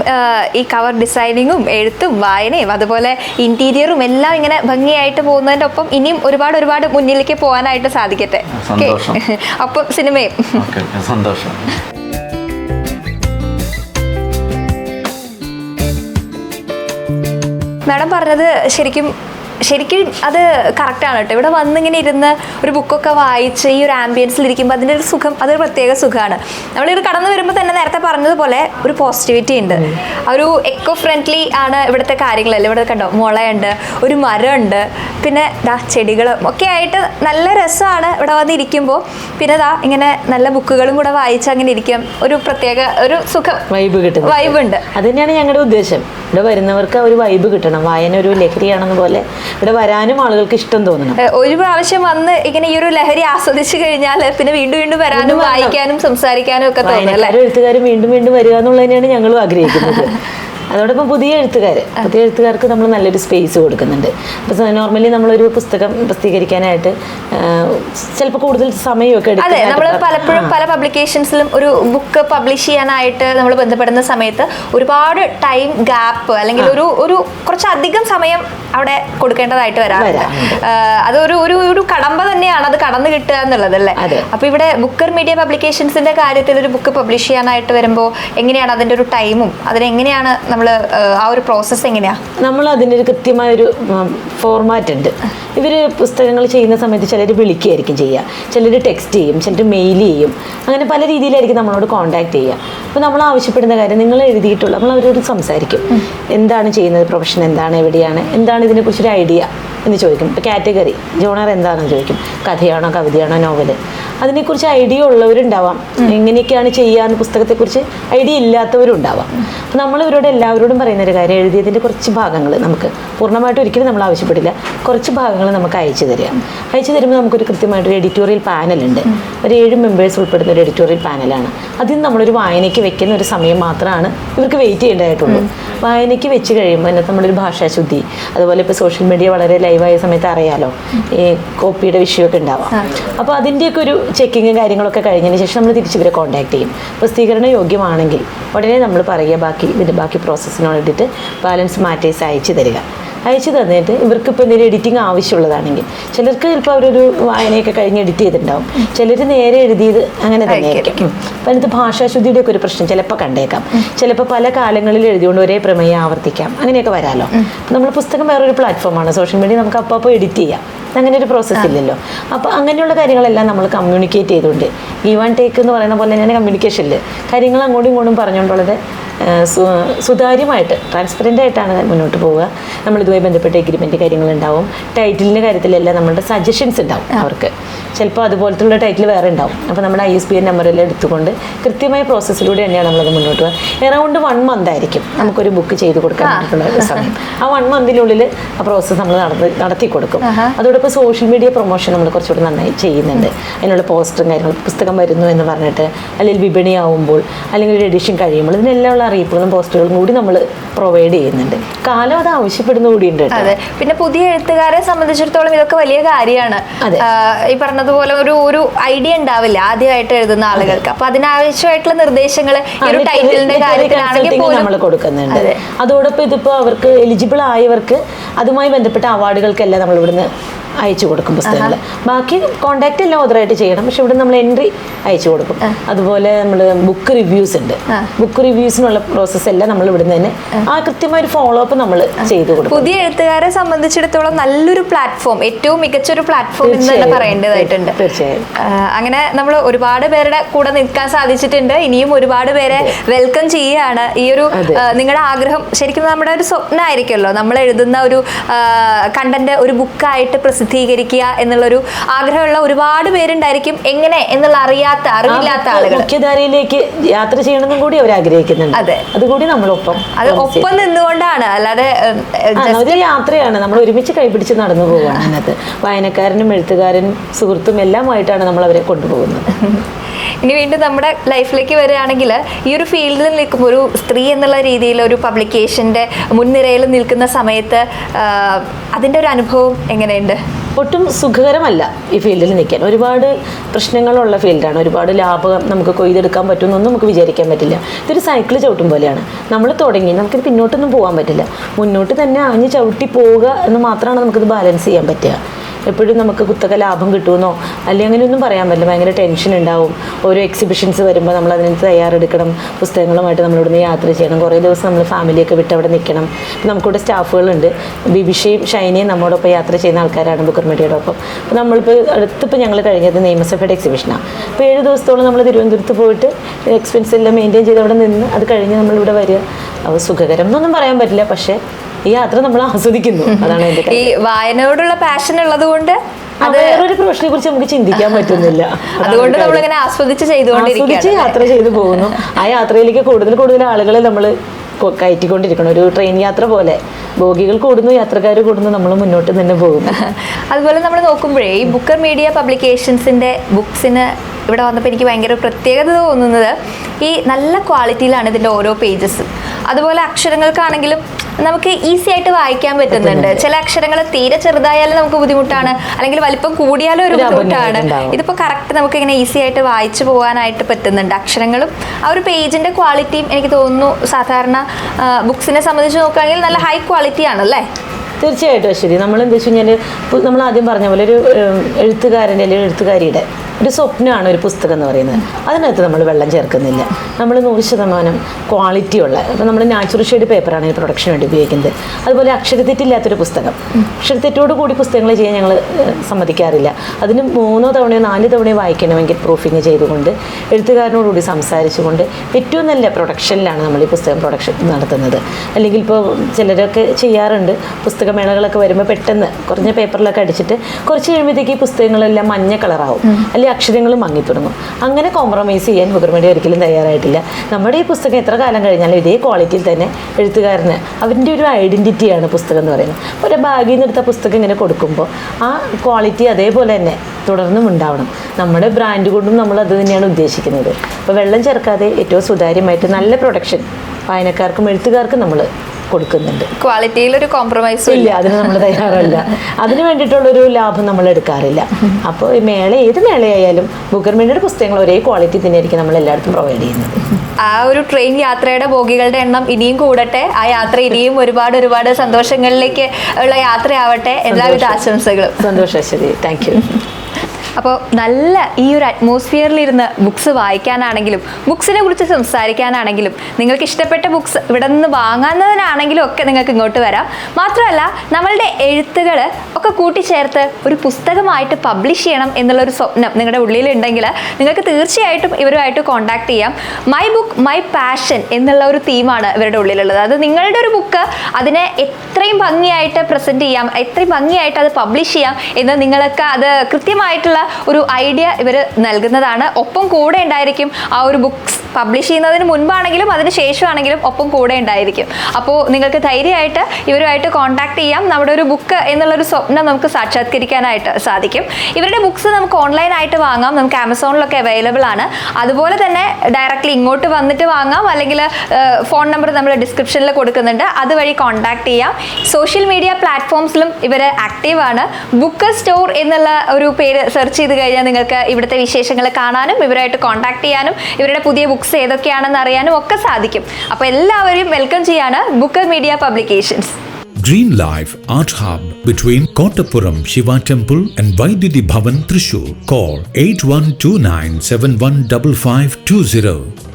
[SPEAKER 1] ഈ കവർ ഡിസൈനിങ്ങും എഴുത്തും വായനയും അതുപോലെ ഇന്റീരിയറും എല്ലാം ഇങ്ങനെ ഭംഗിയായിട്ട് പോകുന്നതിന്റെ ഒപ്പം ഇനിയും ഒരുപാട് ഒരുപാട് മുന്നിലേക്ക് പോകാനായിട്ട് സാധിക്കട്ടെ. ഓക്കെ. ഒപ്പം സിനിമയും.
[SPEAKER 3] സന്തോഷം.
[SPEAKER 1] മാഡം പറഞ്ഞത് ശരിക്കും ശരിക്കും അത് കറക്റ്റാണ് കേട്ടോ. ഇവിടെ വന്നിങ്ങനെ ഇരുന്ന് ഒരു ബുക്കൊക്കെ വായിച്ച് ഈ ഒരു ആംബിയൻസിൽ ഇരിക്കുമ്പോൾ അതിന്റെ ഒരു സുഖം അതൊരു പ്രത്യേക സുഖമാണ് നമ്മളിത് കടന്നു വരുമ്പോൾ തന്നെ നേരത്തെ പറഞ്ഞതുപോലെ ഒരു പോസിറ്റിവിറ്റി ഉണ്ട്. ഒരു എക്കോ ഫ്രണ്ട്ലി ആണ് ഇവിടുത്തെ കാര്യങ്ങളല്ലേ. ഇവിടെ കണ്ടോ മുളയുണ്ട് ഒരു മരമുണ്ട് പിന്നെ ദാ ചെടികളും ഒക്കെ ആയിട്ട് നല്ല രസമാണ് ഇവിടെ വന്നിരിക്കുമ്പോൾ പിന്നെ ദാ ഇങ്ങനെ നല്ല ബുക്കുകളും കൂടെ വായിച്ച് അങ്ങനെ ഇരിക്കാം. ഒരു പ്രത്യേക ഒരു സുഖം.
[SPEAKER 2] വൈബ് കിട്ടും.
[SPEAKER 1] വൈബ് ഉണ്ട്.
[SPEAKER 2] അത് തന്നെയാണ് ഞങ്ങളുടെ ഉദ്ദേശം. ഇവിടെ വരുന്നവർക്ക് ഒരു വൈബ് കിട്ടണം. വായന ഒരു ലഹരിയാണെന്ന് പോലെ ഇവിടെ വരാനും ആളുകൾക്ക് ഇഷ്ടം തോന്നണം.
[SPEAKER 1] ഒരു പ്രാവശ്യം വന്ന് ഇങ്ങനെ ഈ ഒരു ലഹരി ആസ്വദിച്ചു കഴിഞ്ഞാൽ പിന്നെ വീണ്ടും വീണ്ടും വരാനും വായിക്കാനും സംസാരിക്കാനും ഒക്കെ
[SPEAKER 2] തോന്നുന്നു എഴുത്തുകാരും വീണ്ടും വീണ്ടും വരിക എന്നുള്ളതിനാണ് ഞങ്ങളും ആഗ്രഹിക്കുന്നത്. അതോടൊപ്പം പുതിയ എഴുത്തുകാർ പുതിയ എഴുത്തുകാർക്ക് നമ്മൾ നല്ലൊരു സ്പേസ് കൊടുക്കുന്നുണ്ട്. അപ്പോൾ നോർമലി നമ്മളൊരു പുസ്തകം പ്രസിദ്ധീകരിക്കാനായിട്ട് ചിലപ്പോൾ കൂടുതൽ സമയമൊക്കെ
[SPEAKER 1] അതെ നമ്മൾ പലപ്പോഴും പല പബ്ലിക്കേഷൻസിലും ഒരു ബുക്ക് പബ്ലിഷ് ചെയ്യാനായിട്ട് നമ്മൾ ബന്ധപ്പെടുന്ന സമയത്ത് ഒരുപാട് ടൈം ഗ്യാപ്പ് അല്ലെങ്കിൽ ഒരു ഒരു കുറച്ചധികം സമയം അവിടെ കൊടുക്കേണ്ടതായിട്ട് വരാറുണ്ട്. അതൊരു ഒരു ഒരു കടമ്പ തന്നെയാണ് അത് കടന്നു കിട്ടുക എന്നുള്ളത് അല്ലേ? അപ്പൊ ഇവിടെ ബുക്കർ മീഡിയ പബ്ലിക്കേഷൻസിന്റെ കാര്യത്തിൽ ഒരു ബുക്ക് പബ്ലിഷ് ചെയ്യാനായിട്ട് വരുമ്പോൾ എങ്ങനെയാണ് അതിന്റെ ഒരു ടൈമും അതിനെങ്ങനെയാണ് നമ്മൾ ആ ഒരു പ്രോസസ്സ് എങ്ങനെയാ?
[SPEAKER 2] നമ്മൾ അതിന്റെ ഒരു കൃത്യമായൊരു ഫോർമാറ്റ് ഉണ്ട്. ഇവർ പുസ്തകങ്ങൾ ചെയ്യുന്ന സമയത്ത് ചിലർ വിളിക്കുകയായിരിക്കും ചെയ്യുക ചിലർ ടെക്സ്റ്റ് ചെയ്യും ചിലർ മെയിൽ ചെയ്യും. അങ്ങനെ പല രീതിയിലായിരിക്കും നമ്മളോട് കോൺടാക്ട് ചെയ്യുക അപ്പോൾ നമ്മൾ ആവശ്യപ്പെടുന്ന കാര്യം നിങ്ങൾ എഴുതിയിട്ടുള്ള. നമ്മൾ അവരോട് സംസാരിക്കും. എന്താണ് ചെയ്യുന്നത് പ്രൊഫഷൻ എന്താണ് എവിടെയാണ്? എന്താണ് ഇതിനെക്കുറിച്ചൊരു ഐഡിയ എന്ന് ചോദിക്കും. ഇപ്പോൾ കാറ്റഗറി ജോണർ എന്താണെന്ന് ചോദിക്കും. കഥയാണോ കവിതയാണോ നോവൽ അതിനെക്കുറിച്ച് ഐഡിയ ഉള്ളവരുണ്ടാവാം. എങ്ങനെയൊക്കെയാണ് ചെയ്യാന്ന് പുസ്തകത്തെക്കുറിച്ച് ഐഡിയ ഇല്ലാത്തവരുണ്ടാവാം. അപ്പം നമ്മൾ ഇവരോട് എല്ലാവരോടും പറയുന്ന ഒരു കാര്യം എഴുതിയതിന്റെ കുറച്ച് ഭാഗങ്ങൾ നമുക്ക് പൂർണമായിട്ട് ഒരിക്കലും നമ്മൾ ആവശ്യപ്പെടില്ല. കുറച്ച് ഭാഗങ്ങൾ നമുക്ക് അയച്ചു തരിക. അയച്ചു തരുമ്പോൾ നമുക്കൊരു കൃത്യമായിട്ടൊരു എഡിറ്റോറിയൽ പാനലുണ്ട്. ഒരു ഏഴ് മെമ്പേഴ്സ് ഉൾപ്പെടുന്ന ഒരു എഡിറ്റോറിയൽ പാനലാണ്. അതിൽ നമ്മളൊരു വായനയ്ക്ക് വെക്കുന്ന ഒരു സമയം മാത്രമാണ് ഇവർക്ക് വെയിറ്റ് ചെയ്യേണ്ടതായിട്ടുള്ളൂ. വായനയ്ക്ക് വെച്ച് കഴിയുമ്പോൾ അതിനകത്ത് നമ്മളൊരു ഭാഷാശുദ്ധി അതുപോലെ ഇപ്പോൾ സോഷ്യൽ മീഡിയ വളരെ ലൈവായ സമയത്ത് അറിയാലോ ഈ കോപ്പിയുടെ വിഷയമൊക്കെ ഉണ്ടാവാം. അപ്പോൾ അതിന്റെയൊക്കെ ഒരു ചെക്കിങ്ങും കാര്യങ്ങളൊക്കെ കഴിഞ്ഞതിന് ശേഷം നമ്മൾ തിരിച്ച് ഇവരെ കോൺടാക്ട് ചെയ്യും. പ്രസിദ്ധീകരണ യോഗ്യമാണെങ്കിൽ ഉടനെ നമ്മൾ പറയുക ബാക്കി ഇതിന്റെ ബാക്കി പ്രോസസ്സിന് വേണ്ടിയിട്ട് ബാലൻസ് മാറ്റേഴ്സ് അയച്ചു തരിക. അയച്ചു തന്നിട്ട് ഇവർക്ക് ഇപ്പോൾ എന്തെങ്കിലും എഡിറ്റിംഗ് ആവശ്യമുള്ളതാണെങ്കിൽ ചിലർക്ക് ചിലപ്പോൾ അവരൊരു വായനയൊക്കെ കഴിഞ്ഞ് എഡിറ്റ് ചെയ്തിട്ടുണ്ടാവും. ചിലർ നേരെ എഴുതിയത് അങ്ങനെ തന്നെ ആയിരിക്കും അപ്പം അതിനകത്ത് ഭാഷാശുദ്ധിയുടെ ഒക്കെ ഒരു പ്രശ്നം ചിലപ്പോൾ കണ്ടേക്കാം. ചിലപ്പോൾ പല കാലങ്ങളിൽ എഴുതിയോണ്ട് ഒരേ പ്രമേയം ആവർത്തിക്കാം. അങ്ങനെയൊക്കെ വരാമല്ലോ നമ്മൾ പുസ്തകം വേറൊരു പ്ലാറ്റ്ഫോമാണ് സോഷ്യൽ മീഡിയ നമുക്ക് അപ്പോൾ അപ്പോൾ എഡിറ്റ് ചെയ്യാം. അങ്ങനെ ഒരു പ്രോസസ്സ് ഇല്ലല്ലോ. അപ്പോൾ അങ്ങനെയുള്ള കാര്യങ്ങളെല്ലാം നമ്മൾ കമ്മ്യൂണിക്കേറ്റ് ചെയ്തുകൊണ്ട്. ഗീവ് ആൻഡ് ടേക്ക് എന്ന് പറയുന്ന പോലെ തന്നെയാണ് കമ്മ്യൂണിക്കേഷനിൽ കാര്യങ്ങൾ അങ്ങോട്ടും ഇങ്ങോട്ടും പറഞ്ഞുകൊണ്ടുള്ളത് സുതാര്യമായിട്ട് ട്രാൻസ്പെറന്റ് ആയിട്ടാണ് മുന്നോട്ട് പോവുക. നമ്മൾ ഇതുമായി ബന്ധപ്പെട്ട എഗ്രിമെന്റ് കാര്യങ്ങളുണ്ടാവും. ടൈറ്റിലിന്റെ കാര്യത്തിലെല്ലാം നമ്മളുടെ സജഷൻസ് ഉണ്ടാവും അവർക്ക്. ചിലപ്പോൾ അതുപോലത്തുള്ള ടൈറ്റിൽ വേറെ ഉണ്ടാവും. അപ്പോൾ നമ്മുടെ ഐ എസ് പി എൻ നമ്പറെല്ലാം എടുത്തുകൊണ്ട് കൃത്യമായ പ്രോസസ്സിലൂടെ തന്നെയാണ് നമ്മളത് മുന്നോട്ട് പോകുക എറൗണ്ട് വൺ മന്ത് ആയിരിക്കും നമുക്കൊരു ബുക്ക് ചെയ്ത് കൊടുക്കാൻ വേണ്ടിയിട്ടുള്ള സമയം. ആ വൺ മന്തിനുള്ളിൽ ആ പ്രോസസ്സ് നമ്മൾ നടത്തി നടത്തി കൊടുക്കും. അതോടൊപ്പം സോഷ്യൽ മീഡിയ പ്രൊമോഷൻ നമ്മൾ കുറച്ചുകൂടി നന്നായി ചെയ്യുന്നുണ്ട്. അതിനുള്ള പോസ്റ്ററും കാര്യങ്ങളും പുസ്തകം വരുന്നു എന്ന് പറഞ്ഞിട്ട് അല്ലെങ്കിൽ വിപണിയാവുമ്പോൾ അല്ലെങ്കിൽ ഒരു എഡിഷൻ കഴിയുമ്പോൾ ഇതിനെല്ലാം ഉള്ള അറിയിപ്പുകളും പോസ്റ്ററുകളും കൂടി നമ്മൾ പ്രൊവൈഡ് ചെയ്യുന്നുണ്ട്. കാലം അത് ആവശ്യപ്പെടുന്ന കൂടിയുണ്ട്
[SPEAKER 1] അതെ. പിന്നെ പുതിയ എഴുത്തുകാരെ സംബന്ധിച്ചിടത്തോളം ഇതൊക്കെ വലിയ കാര്യമാണ്.
[SPEAKER 2] ഈ
[SPEAKER 1] ഈ പറഞ്ഞതുപോലെ ഒരു ഒരു ഐഡിയ ഉണ്ടാവില്ല ആദ്യമായിട്ട് എഴുതുന്ന ആളുകൾക്ക് അപ്പൊ അതിനാവശ്യമായിട്ടുള്ള നിർദ്ദേശങ്ങൾ ഈ ഒരു ടൈറ്റിലിന്റെ കാര്യത്തിലാണെങ്കിൽ
[SPEAKER 2] നമ്മൾ കൊടുക്കുന്നുണ്ട്. അതോടൊപ്പം ഇതിപ്പോ അവർക്ക് എലിജിബിൾ ആയവർക്ക് അതുമായി ബന്ധപ്പെട്ട അവാർഡുകൾക്കെല്ലാം നമ്മൾ ഇവിടുന്ന് അയച്ചു കൊടുക്കും പുസ്തകങ്ങൾ. ബാക്കി കോണ്ടാക്ട് എല്ലാം ഓതറായിട്ട് ചെയ്യണം. പക്ഷെ ഇവിടെ നമ്മൾ എൻട്രി അയച്ചു കൊടുക്കും. അതുപോലെ നമ്മൾ ബുക്ക് റിവ്യൂസ് ഉണ്ട്. ബുക്ക് റിവ്യൂസിനുള്ള പ്രോസസ് എല്ലാം നമ്മൾ ഇവിടുന്ന് തന്നെ ആ. കൃത്യമായ ഒരു ഫോളോ അപ്പ് നമ്മൾ ചെയ്തു കൊടുക്കും.
[SPEAKER 1] പുതിയ എഴുത്തുകാരെ സംബന്ധിച്ചിടത്തോളം നല്ലൊരു പ്ലാറ്റ്ഫോം ഏറ്റവും മികച്ച ഒരു പ്ലാറ്റ്ഫോം എന്ന് തന്നെ പറയേണ്ടതായിട്ടുണ്ട്.
[SPEAKER 2] തീർച്ചയായും.
[SPEAKER 1] അങ്ങനെ നമ്മൾ ഒരുപാട് പേരുടെ കൂടെ നിൽക്കാൻ സാധിച്ചിട്ടുണ്ട്. ഇനിയും ഒരുപാട് പേരെ വെൽക്കം ചെയ്യുകയാണ്. ഈ ഒരു നിങ്ങളുടെ ആഗ്രഹം ശരിക്കും നമ്മുടെ ഒരു സ്വപ്നമായിരിക്കുമല്ലോ. നമ്മൾ എഴുതുന്ന ഒരു കണ്ടന്റ് ഒരു ബുക്കായിട്ട് പ്രസിദ്ധീകരിക്കുക എന്നുള്ളൊരു ആഗ്രഹമുള്ള ഒരുപാട് പേരുണ്ടായിരിക്കും എങ്ങനെ എന്നുള്ള അറിയാത്ത അറിവില്ലാത്ത ആളുകൾ
[SPEAKER 2] മുഖ്യധാരയിലേക്ക് യാത്ര ചെയ്യണമെന്നും കൂടി അവർ ആഗ്രഹിക്കുന്നുണ്ട്.
[SPEAKER 1] അതെ.
[SPEAKER 2] അതുകൂടി നമ്മളൊപ്പം
[SPEAKER 1] അത് ഒപ്പം നിന്നുകൊണ്ടാണ്. അല്ലാതെ
[SPEAKER 2] അതൊരു യാത്രയാണ്. നമ്മൾ ഒരുമിച്ച് കൈപിടിച്ച് നടന്നു പോവുകയാണ് അതിനകത്ത്. വായനക്കാരനും എഴുത്തുകാരനും സുഹൃത്തും എല്ലാമായിട്ടാണ് നമ്മൾ അവരെ കൊണ്ടുപോകുന്നത്.
[SPEAKER 1] ഇനി വീണ്ടും നമ്മുടെ ലൈഫിലേക്ക് വരികയാണെങ്കിൽ ഈ ഒരു ഫീൽഡിൽ നിൽക്കുമ്പോൾ ഒരു സ്ത്രീ എന്നുള്ള രീതിയിൽ ഒരു പബ്ലിക്കേഷന്റെ മുൻനിരയിൽ നിൽക്കുന്ന സമയത്ത് അതിന്റെ ഒരു അനുഭവം എങ്ങനെയുണ്ട്?
[SPEAKER 2] ഒട്ടും സുഖകരമല്ല ഈ ഫീൽഡിൽ നിൽക്കാൻ. ഒരുപാട് പ്രശ്നങ്ങളുള്ള ഫീൽഡാണ്. ഒരുപാട് ലാഭം നമുക്ക് കൊയ്തെടുക്കാൻ പറ്റുമെന്നൊന്നും നമുക്ക് വിചാരിക്കാൻ പറ്റില്ല. ഇതൊരു സൈക്കിൾ ചവിട്ടും പോലെയാണ്. നമ്മൾ തുടങ്ങി നമുക്കിത് പിന്നോട്ടൊന്നും പോകാൻ പറ്റില്ല. മുന്നോട്ട് തന്നെ ആഞ്ഞ് ചവിട്ടി പോവുക എന്ന് മാത്രമാണ് നമുക്കിത് ബാലൻസ് ചെയ്യാൻ പറ്റുക. എപ്പോഴും നമുക്ക് കുത്തക ലാഭം കിട്ടുമെന്നോ അല്ലെങ്കിൽ അങ്ങനെയൊന്നും പറയാൻ പറ്റില്ല. ഭയങ്കര ടെൻഷൻ ഉണ്ടാവും. ഓരോ എക്സിബിഷൻസ് വരുമ്പോൾ നമ്മൾ അതിന് തയ്യാറെടുക്കണം. പുസ്തകങ്ങളുമായിട്ട് നമ്മളിവിടുന്ന് യാത്ര ചെയ്യണം. കുറേ ദിവസം നമ്മൾ ഫാമിലിയൊക്കെ വിട്ട് അവിടെ നിൽക്കണം. നമുക്കിവിടെ സ്റ്റാഫുകളുണ്ട്. ബിബിഷയും ഷൈനയും നമ്മോടൊപ്പം യാത്ര ചെയ്യുന്ന ആൾക്കാരാണ് ബുക്കർ ഒപ്പം അപ്പോൾ നമ്മളിപ്പോൾ അടുത്തിപ്പോൾ ഞങ്ങൾ കഴിഞ്ഞത് നിയമസഭയുടെ എക്സിബിഷനാണ് അപ്പോൾ ഏഴ് ദിവസത്തോളം നമ്മൾ തിരുവനന്തപുരത്ത് പോയിട്ട് എക്സ്പെൻസ് എല്ലാം മെയിന്റെയിൻ ചെയ്ത് അവിടെ നിന്ന് അത് കഴിഞ്ഞ് നമ്മളിവിടെ വരിക. അവ സുഖകരം എന്നൊന്നും പറയാൻ പറ്റില്ല. പക്ഷേ ഈ യാത്ര നമ്മൾ ആസ്വദിക്കുന്നു. അതാണ്
[SPEAKER 1] ഈ വായനയോടുള്ള പാഷൻ ഉള്ളത് കൊണ്ട്
[SPEAKER 2] അത് വേറൊരു പ്രൊഫഷനെ കുറിച്ച് നമുക്ക് ചിന്തിക്കാൻ പറ്റുന്നില്ല.
[SPEAKER 1] അതുകൊണ്ട്
[SPEAKER 2] നമ്മൾ
[SPEAKER 1] ഇങ്ങനെ ആസ്വദിച്ച് ചെയ്തുകൊണ്ടിരിക്കുകയാണ്
[SPEAKER 2] യാത്ര ചെയ്തു പോകുന്നു. ആ യാത്രയിലേക്ക് കൂടുതൽ കൂടുതൽ ആളുകളെ നമ്മൾ കയറ്റിക്കൊണ്ടിരിക്കണം. ഒരു ട്രെയിൻ യാത്ര പോലെ. ബോഗികൾ കൂടുന്നു യാത്രക്കാർ കൂടുന്നു നമ്മൾ മുന്നോട്ട് തന്നെ പോകും
[SPEAKER 1] അതുപോലെ നമ്മൾ നോക്കുമ്പോഴേ ഈ ബുക്കർ മീഡിയ പബ്ലിക്കേഷൻസിന്റെ ബുക്സിന് ഇവിടെ വന്നപ്പോൾ എനിക്ക് ഭയങ്കര പ്രത്യേകത തോന്നുന്നത് ഈ നല്ല ക്വാളിറ്റിയിലാണ് ഇതിന്റെ ഓരോ പേജസും അതുപോലെ അക്ഷരങ്ങൾക്കാണെങ്കിലും നമുക്ക് ഈസി ആയിട്ട് വായിക്കാൻ പറ്റുന്നുണ്ട്. ചില അക്ഷരങ്ങൾ തീരെ ചെറുതായാലും നമുക്ക് ബുദ്ധിമുട്ടാണ്. അല്ലെങ്കിൽ വലിപ്പം കൂടിയാലും ഒരു ബുദ്ധിമുട്ടാണ്. ഇതിപ്പോ കറക്റ്റ് നമുക്ക് ഇങ്ങനെ ഈസി ആയിട്ട് വായിച്ചു പോകാനായിട്ട് പറ്റുന്നുണ്ട് അക്ഷരങ്ങളും. ആ ഒരു പേജിന്റെ ക്വാളിറ്റിയും എനിക്ക് തോന്നുന്നു സാധാരണ ബുക്സിനെ സംബന്ധിച്ച് നോക്കുകയാണെങ്കിൽ നല്ല ഹൈ ക്വാളിറ്റി അല്ലേ
[SPEAKER 2] തീർച്ചയായിട്ടും അശ്വതി. നമ്മൾ എന്താ വെച്ച് കഴിഞ്ഞാൽ നമ്മൾ ആദ്യം പറഞ്ഞ പോലെ ഒരു എഴുത്തുകാരന്റെ അല്ലെങ്കിൽ എഴുത്തുകാരിയുടെ ഒരു സ്വപ്നമാണ് ഒരു പുസ്തകം എന്ന് പറയുന്നത്. അതിനകത്ത് നമ്മൾ വെള്ളം ചേർക്കുന്നില്ല. നമ്മൾ നൂറ് ശതമാനം ക്വാളിറ്റി ഉള്ള ഇപ്പോൾ നമ്മൾ നാച്ചുറൽ ഷെയ്ഡ് പേപ്പറാണ് ഈ പ്രൊഡക്ഷന് വേണ്ടി ഉപയോഗിക്കുന്നത്. അതുപോലെ അക്ഷരത്തെറ്റില്ലാത്തൊരു പുസ്തകം. അക്ഷരത്തെറ്റോട് കൂടി പുസ്തകങ്ങൾ ചെയ്യാൻ ഞങ്ങൾ സമ്മതിക്കാറില്ല. അതിന് മൂന്നോ തവണയോ നാല് തവണയോ വായിക്കണമെങ്കിൽ പ്രൂഫിങ് ചെയ്തുകൊണ്ട് എഴുത്തുകാരനോടുകൂടി സംസാരിച്ചുകൊണ്ട് ഏറ്റവും നല്ല പ്രൊഡക്ഷനിലാണ് നമ്മൾ ഈ പുസ്തകം പ്രൊഡക്ഷൻ നടത്തുന്നത്. അല്ലെങ്കിൽ ഇപ്പോൾ ചിലരൊക്കെ ചെയ്യാറുണ്ട് പുസ്തകമേളകളൊക്കെ വരുമ്പോൾ പെട്ടെന്ന് കുറഞ്ഞ പേപ്പറിലൊക്കെ അടിച്ചിട്ട് കുറച്ച് കഴിയുമ്പോഴത്തേക്ക് ഈ പുസ്തകങ്ങളെല്ലാം മഞ്ഞ കളറാവും അല്ലെങ്കിൽ അതിലെ അക്ഷരങ്ങൾ മങ്ങിത്തുടങ്ങും. അങ്ങനെ കോംപ്രമൈസ് ചെയ്യാൻ ബുക്കർമേഡി ഒരിക്കലും തയ്യാറായിട്ടില്ല. നമ്മുടെ ഈ പുസ്തകം എത്ര കാലം കഴിഞ്ഞാലും ഇതേ ക്വാളിറ്റിയിൽ തന്നെ എഴുത്തുകാരന് അവന്റെ ഒരു ഐഡന്റിറ്റിയാണ് പുസ്തകം എന്ന് പറയുന്നത്. ഒരു ബാഗിൽ നിന്ന് എടുത്ത പുസ്തകം ഇങ്ങനെ കൊടുക്കുമ്പോൾ ആ ക്വാളിറ്റി അതേപോലെ തന്നെ തുടർന്നും ഉണ്ടാവണം. നമ്മുടെ ബ്രാൻഡ് കൊണ്ടും നമ്മൾ അത് തന്നെയാണ് ഉദ്ദേശിക്കുന്നത്. അപ്പോൾ വെള്ളം ചേർക്കാതെ ഏറ്റവും സുതാര്യമായിട്ട് നല്ല പ്രൊഡക്ഷൻ വായനക്കാർക്കും എഴുത്തുകാർക്കും നമ്മൾ കൊടുക്കുന്നുണ്ട്.
[SPEAKER 1] ക്വാളിറ്റിയിൽ ഒരു കോംപ്രമൈസ്
[SPEAKER 2] ഇല്ല അതിന് നമ്മൾ തയ്യാറല്ല. അതിന് വേണ്ടിയിട്ടുള്ളൊരു ലാഭം നമ്മൾ എടുക്കാറില്ല. അപ്പോൾ ഈ മേള ഏത് മേളയായാലും ബുക്കർമിന്റെ പുസ്തകങ്ങൾ ഒരേ ക്വാളിറ്റി തന്നെയായിരിക്കും നമ്മൾ എല്ലായിടത്തും പ്രൊവൈഡ് ചെയ്യുന്നത്.
[SPEAKER 1] ആ ഒരു ട്രെയിൻ യാത്രയുടെ ബോഗികളുടെ എണ്ണം ഇനിയും കൂടട്ടെ. ആ യാത്ര ഇനിയും ഒരുപാട് ഒരുപാട് സന്തോഷങ്ങളിലേക്ക് ഉള്ള യാത്രയാവട്ടെ. എല്ലാവിധ ആശംസകളും.
[SPEAKER 2] സന്തോഷം ശരി താങ്ക് യു
[SPEAKER 1] അപ്പോൾ നല്ല ഈ ഒരു അറ്റ്മോസ്ഫിയറിൽ ഇരുന്ന് ബുക്സ് വായിക്കാനാണെങ്കിലും ബുക്സിനെ കുറിച്ച് സംസാരിക്കാനാണെങ്കിലും നിങ്ങൾക്ക് ഇഷ്ടപ്പെട്ട ബുക്സ് ഇവിടെ നിന്ന് വാങ്ങാവുന്നതിനാണെങ്കിലും ഒക്കെ നിങ്ങൾക്ക് ഇങ്ങോട്ട് വരാം. മാത്രമല്ല നമ്മളുടെ എഴുത്തുകൾ ഒക്കെ കൂട്ടിച്ചേർത്ത് ഒരു പുസ്തകമായിട്ട് പബ്ലിഷ് ചെയ്യണം എന്നുള്ളൊരു സ്വപ്നം നിങ്ങളുടെ ഉള്ളിലുണ്ടെങ്കിൽ നിങ്ങൾക്ക് തീർച്ചയായിട്ടും ഇവരുമായിട്ട് കോൺടാക്ട് ചെയ്യാം. മൈ ബുക്ക് മൈ പാഷൻ എന്നുള്ള ഒരു തീമാണ് ഇവരുടെ ഉള്ളിലുള്ളത്. അത് നിങ്ങളുടെ ഒരു ബുക്ക് അതിനെ എത്രയും ഭംഗിയായിട്ട് പ്രസന്റ് ചെയ്യാം എത്രയും ഭംഗിയായിട്ട് അത് പബ്ലിഷ് ചെയ്യാം എന്ന് നിങ്ങൾക്ക് അത് കൃത്യമായിട്ടുള്ള ഒരു ഐഡിയ ഇവർ നൽകുന്നതാണ്. ഒപ്പം കൂടെ ഉണ്ടായിരിക്കും ആ ഒരു ബുക്സ് പബ്ലിഷ് ചെയ്യുന്നതിന് മുൻപാണെങ്കിലും അതിന് ശേഷമാണെങ്കിലും ഒപ്പം കൂടെ ഉണ്ടായിരിക്കും. അപ്പോൾ നിങ്ങൾക്ക് ധൈര്യമായിട്ട് ഇവരുമായിട്ട് കോൺടാക്ട് ചെയ്യാം. നമ്മുടെ ഒരു ബുക്ക് എന്നുള്ളൊരു സ്വപ്നം നമുക്ക് സാക്ഷാത്കരിക്കാനായിട്ട് സാധിക്കും. ഇവരുടെ ബുക്സ് നമുക്ക് ഓൺലൈനായിട്ട് വാങ്ങാം. നമുക്ക് ആമസോണിലൊക്കെ അവൈലബിൾ ആണ്. അതുപോലെ തന്നെ ഡയറക്റ്റ്ലി ഇങ്ങോട്ട് വന്നിട്ട് വാങ്ങാം. അല്ലെങ്കിൽ ഫോൺ നമ്പർ നമ്മൾ ഡിസ്ക്രിപ്ഷനിൽ കൊടുക്കുന്നുണ്ട്. അതുവഴി കോൺടാക്ട് ചെയ്യാം. സോഷ്യൽ മീഡിയ പ്ലാറ്റ്ഫോംസിലും ഇവർ ആക്റ്റീവ് ആണ്. ബുക്ക് സ്റ്റോർ എന്നുള്ള ഒരു പേര് സെർച്ച് ചെയ്ത് കഴിഞ്ഞാൽ നിങ്ങൾക്ക് ഇവിടുത്തെ വിശേഷങ്ങൾ കാണാനും ഇവരായിട്ട് കോൺടാക്ട് ചെയ്യാനും ഇവരുടെ പുതിയ ബുക്ക്സ് ഏതൊക്കെയാണെന്ന് അറിയാനും ഒക്കെ സാധിക്കും അപ്പോൾ എല്ലാവരെയും വെൽക്കം ചെയ്യാണ് book media publications
[SPEAKER 4] Green Life Art Hub between Kottapuram Shiva Temple and Vaididi Bhavan Trishur. Call 8129 715520.